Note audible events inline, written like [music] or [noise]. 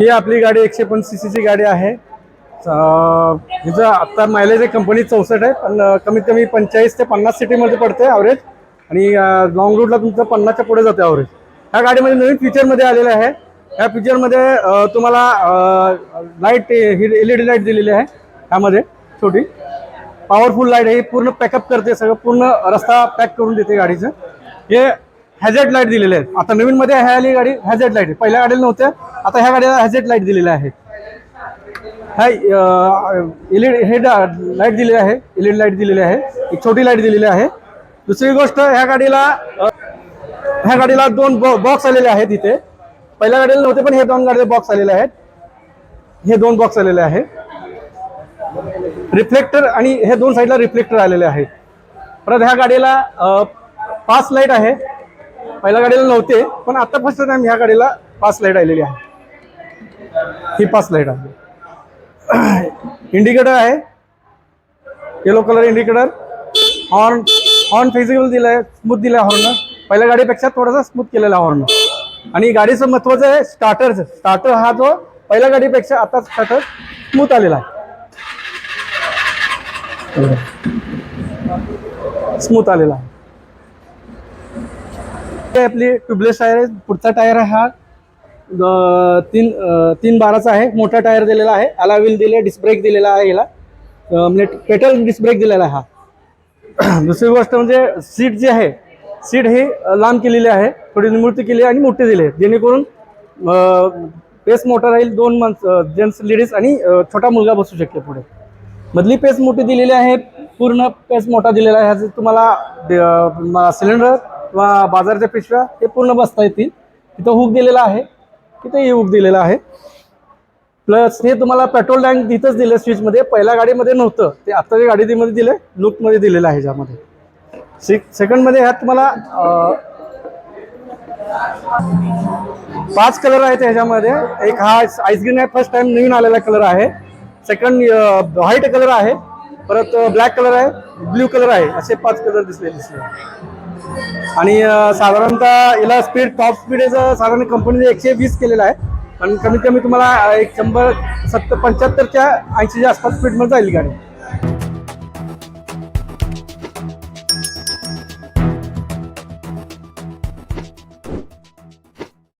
ही आपली गाडी एकशे पण सी सीची गाडी आहे. हिचं आत्ता मायलेज आहे कंपनी चौसष्ट आहे पण कमीत कमी पंचेचाळीस ते पन्नास सिटीमध्ये पडते ॲव्हरेज आणि लॉंग रूटला तुमचं पन्नासच्या पुढे जाते ॲव्हरेज ह्या गाडीमध्ये नवीन फीचरमध्ये आलेलं आहे. ह्या फीचरमध्ये तुम्हाला लाइट ही एल ई डी लाइट दिलेली आहे ह्यामध्ये छोटी. पॉवरफुल लाइट आहे ही पूर्ण पॅकअप करते सगळं पूर्ण रस्ता पॅक करून देते गाडीचं. हे हॅझेड लाइट दिलेले आहेत. आता नवीन मध्ये ह्या आली गाडी हॅझेड लाइट पहिल्या गाडीला नव्हत्या आता ह्या गाडीला हॅझेड लाइट दिलेल्या आहेत हा एलईडी हे लाइट दिलेली आहे. एलईडी लाइट दिलेली आहे. एक छोटी लाइट दिलेली आहे. दुसरी गोष्ट ह्या गाडीला ह्या गाडीला दोन बॉक्स आलेले आहेत इथे. पहिल्या गाडीला नव्हते पण हे दोन गाडीला बॉक्स आलेले आहेत. हे दोन बॉक्स आलेले आहे. रिफ्लेक्टर आणि हे दोन साईडला रिफ्लेक्टर आलेले आहेत परत ह्या गाडीला पाच लाइट आहे. पहिल्या गाडीला नव्हते पण आता फर्स्ट टाइम ह्या गाडीला पाच लाइट आलेली आहे. ही पाच लाइट आहे. [clears throat] इंडिकेटर आहे. Yellow colour indicator horn horn feasible दिलं आहे स्मूथ दिलं आहे हॉर्न पहिल्या गाडीपेक्षा थोडासा स्मूथ केलेला हॉर्न आणि गाडीचं महत्वाचं आहे स्टार्टरचं स्टार्टर हा जो पहिल्या गाडीपेक्षा आता स्टार्टर स्मूथ आलेला आहे. स्मूथ आलेला आहे. हे आपली ट्यूबलेस टायर आहे. पुढचा टायर आहे हा तीन तीन बाराचा आहे. मोठा टायर दिलेला आहे. अला व्हील दिले डिस्ब्रेक दिलेला आहे याला. म्हणजे पेटल डिस्ब्रेक दिलेला आहे हा. [clears throat] दुसरी गोष्ट म्हणजे सीट जी आहे सीट ही लांब केलेली आहे. थोडी निमूर्ती केली आहे आणि मोठी दिली आहे. जेणेकरून पेस मोठा राहील दोन माणसं जेंट्स लेडीज आणि छोटा मुलगा बसू शकते पुढे. मधली पेस मोठी दिलेली आहे पूर्ण पेस मोठा दिलेला आहे. ह्याचं तुम्हाला सिलेंडर किंवा बाजारच्या पिशव्या हे पूर्ण बसता येतील. तिथं हुक दिलेला आहे. तिथेही हुक दिलेला आहे. प्लस हे तुम्हाला पेट्रोल टँक तिथंच दिलं स्विचमध्ये. पहिल्या गाडीमध्ये नव्हतं. ते आत्ताच्या गाडीमध्ये दिलं लुकमध्ये दिलेलं आहे ह्याच्यामध्ये से सेकंडमध्ये ह्यात तुम्हाला पाच कलर आहेत ह्याच्यामध्ये. एक हा आईस ग्रीन आहे. फर्स्ट टाइम नवीन आलेला कलर आहे. सेकंड व्हाईट कलर आहे. परत ब्लॅक कलर आहे. ब्ल्यू कलर आहे. असे पाच कलर दिसले दिसले. आणि साधारणतः याला स्पीड टॉप स्पीड साधारण कंपनीने एकशे वीस केलेला आहे. पण कमीत कमी तुम्हाला एक शंभर सत्तर पंच्याहत्तरच्या ऐंशीच्या आसपास स्पीडमध्ये जाईल गाडी.